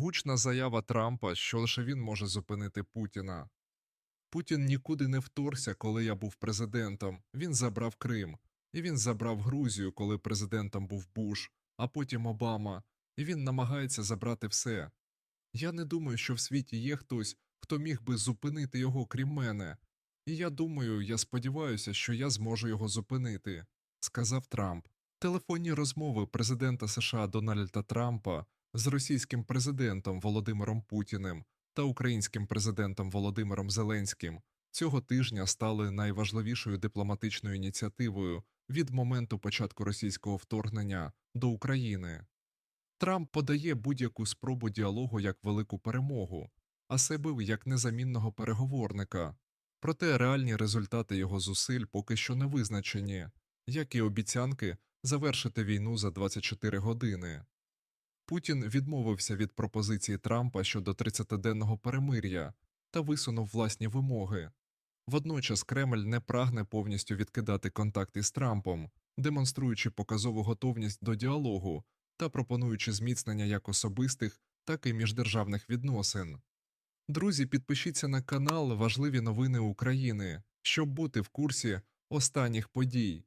Гучна заява Трампа, що лише він може зупинити Путіна. Путін нікуди не вторгся, коли я був президентом. Він забрав Крим. І він забрав Грузію, коли президентом був Буш, а потім Обама, і він намагається забрати все. Я не думаю, що в світі є хтось, хто міг би зупинити його, крім мене. І я думаю, я сподіваюся, що я зможу його зупинити, сказав Трамп. Телефонні розмови президента США Дональда Трампа з російським президентом Володимиром Путіним та українським президентом Володимиром Зеленським цього тижня стали найважливішою дипломатичною ініціативою від моменту початку російського вторгнення до України. Трамп подає будь-яку спробу діалогу як велику перемогу, а себе як незамінного переговорника. Проте реальні результати його зусиль поки що не визначені, як і обіцянки завершити війну за 24 години. Путін відмовився від пропозиції Трампа щодо 30-денного перемир'я та висунув власні вимоги. Водночас Кремль не прагне повністю відкидати контакти з Трампом, демонструючи показову готовність до діалогу та пропонуючи зміцнення як особистих, так і міждержавних відносин. Друзі, підпишіться на канал Важливі новини України, щоб бути в курсі останніх подій.